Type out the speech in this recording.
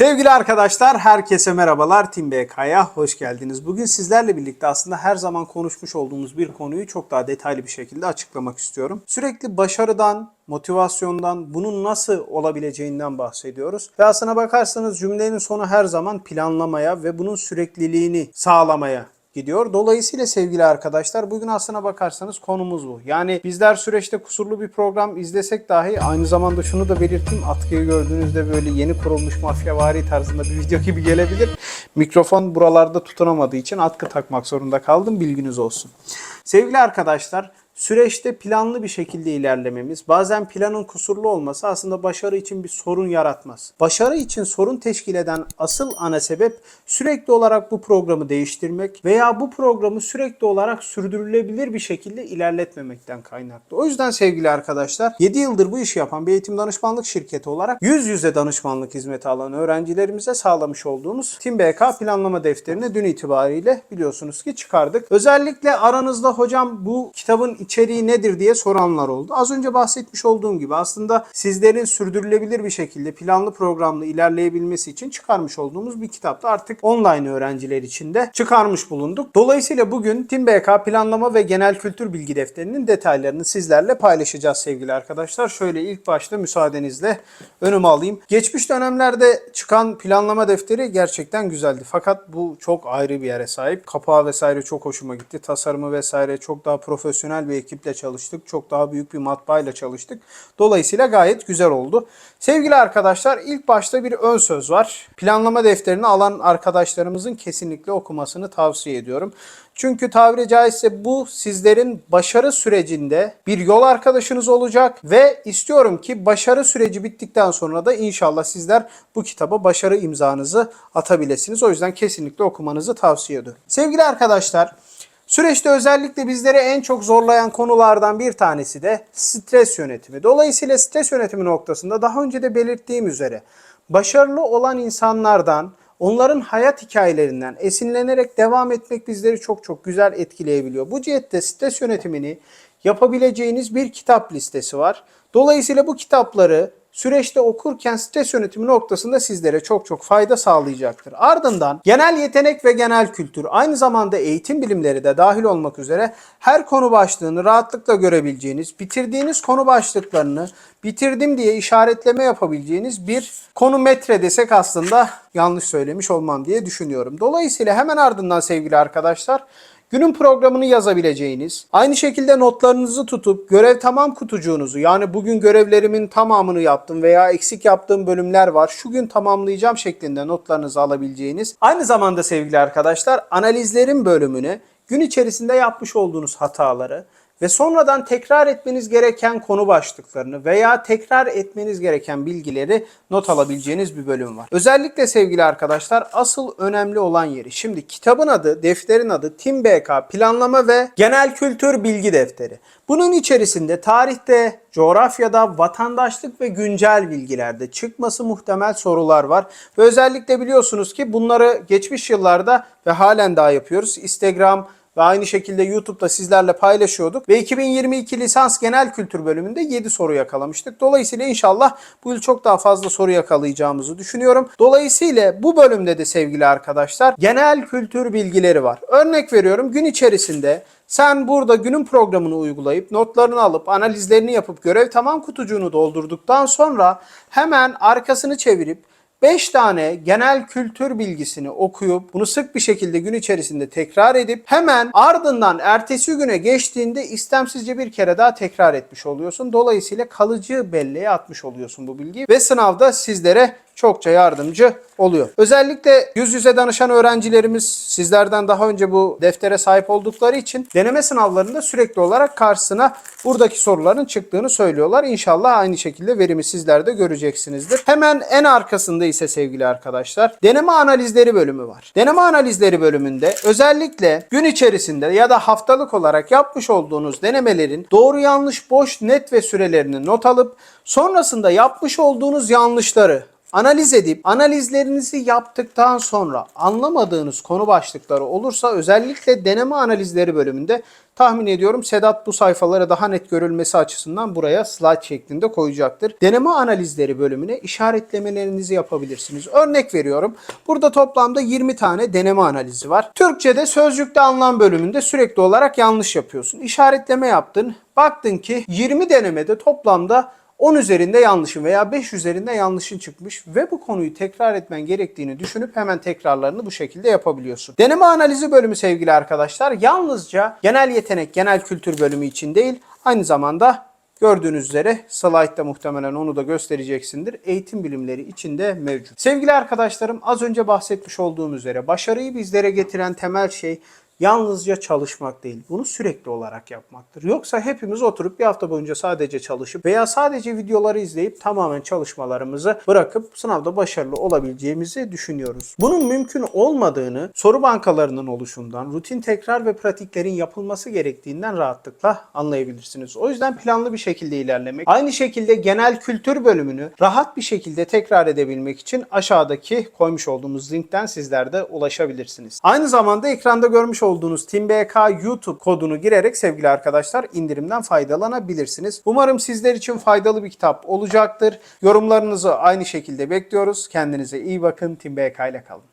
Sevgili arkadaşlar, herkese merhabalar. Team BK'ya hoş geldiniz. Bugün sizlerle birlikte aslında her zaman konuşmuş olduğumuz bir konuyu çok daha detaylı bir şekilde açıklamak istiyorum. Sürekli başarıdan, motivasyondan, bunun nasıl olabileceğinden bahsediyoruz. Ve aslına bakarsanız cümlenin sonu her zaman planlamaya ve bunun sürekliliğini sağlamaya gidiyor. Dolayısıyla sevgili arkadaşlar bugün aslına bakarsanız konumuz bu. Yani bizler süreçte kusurlu bir program izlesek dahi aynı zamanda şunu da belirteyim. Atkıyı gördüğünüzde böyle yeni kurulmuş mafyavari tarzında bir video gibi gelebilir. Mikrofon buralarda tutunamadığı için atkı takmak zorunda kaldım. Bilginiz olsun. Sevgili arkadaşlar süreçte planlı bir şekilde ilerlememiz, bazen planın kusurlu olması aslında başarı için bir sorun yaratmaz. Başarı için sorun teşkil eden asıl ana sebep sürekli olarak bu programı değiştirmek veya bu programı sürekli olarak sürdürülebilir bir şekilde ilerletmemekten kaynaklı. O yüzden sevgili arkadaşlar 7 yıldır bu işi yapan bir eğitim danışmanlık şirketi olarak yüz yüze danışmanlık hizmeti alan öğrencilerimize sağlamış olduğumuz Tim BK planlama defterini dün itibariyle biliyorsunuz ki çıkardık. Özellikle aranızda hocam bu kitabın içeriği nedir diye soranlar oldu. Az önce bahsetmiş olduğum gibi aslında sizlerin sürdürülebilir bir şekilde planlı programlı ilerleyebilmesi için çıkarmış olduğumuz bir kitapta artık online öğrenciler için de çıkarmış bulunduk. Dolayısıyla bugün Tim BK planlama ve genel kültür bilgi defterinin detaylarını sizlerle paylaşacağız sevgili arkadaşlar. Şöyle ilk başta müsaadenizle önüme alayım. Geçmiş dönemlerde çıkan planlama defteri gerçekten güzeldi. Fakat bu çok ayrı bir yere sahip. Kapağı vesaire çok hoşuma gitti. Tasarımı vesaire çok daha profesyonel bir ekiple çalıştık. Çok daha büyük bir matbaayla çalıştık. Dolayısıyla gayet güzel oldu. Sevgili arkadaşlar ilk başta bir ön söz var. Planlama defterini alan arkadaşlarımızın kesinlikle okumasını tavsiye ediyorum. Çünkü tabiri caizse bu sizlerin başarı sürecinde bir yol arkadaşınız olacak ve istiyorum ki başarı süreci bittikten sonra da inşallah sizler bu kitaba başarı imzanızı atabilirsiniz. O yüzden kesinlikle okumanızı tavsiye ediyorum. Sevgili arkadaşlar Süreçte özellikle bizleri en çok zorlayan konulardan bir tanesi de stres yönetimi. Dolayısıyla stres yönetimi noktasında daha önce de belirttiğim üzere başarılı olan insanlardan onların hayat hikayelerinden esinlenerek devam etmek bizleri çok çok güzel etkileyebiliyor. Bu cihette stres yönetimini yapabileceğiniz bir kitap listesi var. Dolayısıyla bu kitapları süreçte okurken stres yönetimi noktasında sizlere çok çok fayda sağlayacaktır. Ardından genel yetenek ve genel kültür aynı zamanda eğitim bilimleri de dahil olmak üzere her konu başlığını rahatlıkla görebileceğiniz, bitirdiğiniz konu başlıklarını bitirdim diye işaretleme yapabileceğiniz bir konu metre desek aslında yanlış söylemiş olmam diye düşünüyorum. Dolayısıyla hemen ardından sevgili arkadaşlar Günün programını yazabileceğiniz, aynı şekilde notlarınızı tutup görev tamam kutucuğunuzu yani bugün görevlerimin tamamını yaptım veya eksik yaptığım bölümler var şu gün tamamlayacağım şeklinde notlarınızı alabileceğiniz. Aynı zamanda sevgili arkadaşlar analizlerin bölümüne gün içerisinde yapmış olduğunuz hataları, ve sonradan tekrar etmeniz gereken konu başlıklarını veya tekrar etmeniz gereken bilgileri not alabileceğiniz bir bölüm var. Özellikle sevgili arkadaşlar asıl önemli olan yeri. Şimdi kitabın adı, defterin adı Tim BK Planlama ve Genel Kültür Bilgi Defteri. Bunun içerisinde tarihte, coğrafyada, vatandaşlık ve güncel bilgilerde çıkması muhtemel sorular var. Ve özellikle biliyorsunuz ki bunları geçmiş yıllarda ve halen daha yapıyoruz. Instagram, ve aynı şekilde YouTube'da sizlerle paylaşıyorduk. Ve 2022 lisans genel kültür bölümünde 7 soru yakalamıştık. Dolayısıyla inşallah bu yıl çok daha fazla soru yakalayacağımızı düşünüyorum. Dolayısıyla bu bölümde de sevgili arkadaşlar genel kültür bilgileri var. Örnek veriyorum gün içerisinde sen burada günün programını uygulayıp notlarını alıp analizlerini yapıp görev tamam kutucuğunu doldurduktan sonra hemen arkasını çevirip 5 tane genel kültür bilgisini okuyup bunu sık bir şekilde gün içerisinde tekrar edip hemen ardından ertesi güne geçtiğinde istemsizce bir kere daha tekrar etmiş oluyorsun. Dolayısıyla kalıcı belleğe atmış oluyorsun bu bilgiyi ve sınavda sizlere çokça yardımcı oluyor. Özellikle yüz yüze danışan öğrencilerimiz sizlerden daha önce bu deftere sahip oldukları için deneme sınavlarında sürekli olarak karşısına buradaki soruların çıktığını söylüyorlar. İnşallah aynı şekilde verimi sizler de göreceksinizdir. Hemen en arkasında ise sevgili arkadaşlar deneme analizleri bölümü var. Deneme analizleri bölümünde özellikle gün içerisinde ya da haftalık olarak yapmış olduğunuz denemelerin doğru yanlış boş net ve sürelerini not alıp sonrasında yapmış olduğunuz yanlışları Analiz edip analizlerinizi yaptıktan sonra anlamadığınız konu başlıkları olursa özellikle deneme analizleri bölümünde tahmin ediyorum Sedat bu sayfalara daha net görülmesi açısından buraya slide şeklinde koyacaktır. Deneme analizleri bölümüne işaretlemelerinizi yapabilirsiniz. Örnek veriyorum. Burada toplamda 20 tane deneme analizi var. Türkçe'de sözcükte anlam bölümünde sürekli olarak yanlış yapıyorsun. İşaretleme yaptın. Baktın ki 20 denemede toplamda 10 üzerinde yanlışın veya 5 üzerinde yanlışın çıkmış ve bu konuyu tekrar etmen gerektiğini düşünüp hemen tekrarlarını bu şekilde yapabiliyorsun. Deneme analizi bölümü sevgili arkadaşlar yalnızca genel yetenek, genel kültür bölümü için değil aynı zamanda Gördüğünüz üzere slide'da muhtemelen onu da göstereceksindir. Eğitim bilimleri içinde mevcut. Sevgili arkadaşlarım az önce bahsetmiş olduğum üzere başarıyı bizlere getiren temel şey yalnızca çalışmak değil. Bunu sürekli olarak yapmaktır. Yoksa hepimiz oturup bir hafta boyunca sadece çalışıp veya sadece videoları izleyip tamamen çalışmalarımızı bırakıp sınavda başarılı olabileceğimizi düşünüyoruz. Bunun mümkün olmadığını soru bankalarının oluşundan, rutin tekrar ve pratiklerin yapılması gerektiğinden rahatlıkla anlayabilirsiniz. O yüzden planlı bir şekilde ilerlemek, aynı şekilde genel kültür bölümünü rahat bir şekilde tekrar edebilmek için aşağıdaki koymuş olduğumuz linkten sizler de ulaşabilirsiniz. Aynı zamanda ekranda görmüş olduğunuz TeamBK YouTube kodunu girerek sevgili arkadaşlar indirimden faydalanabilirsiniz. Umarım sizler için faydalı bir kitap olacaktır. Yorumlarınızı aynı şekilde bekliyoruz. Kendinize iyi bakın. TeamBK ile kalın.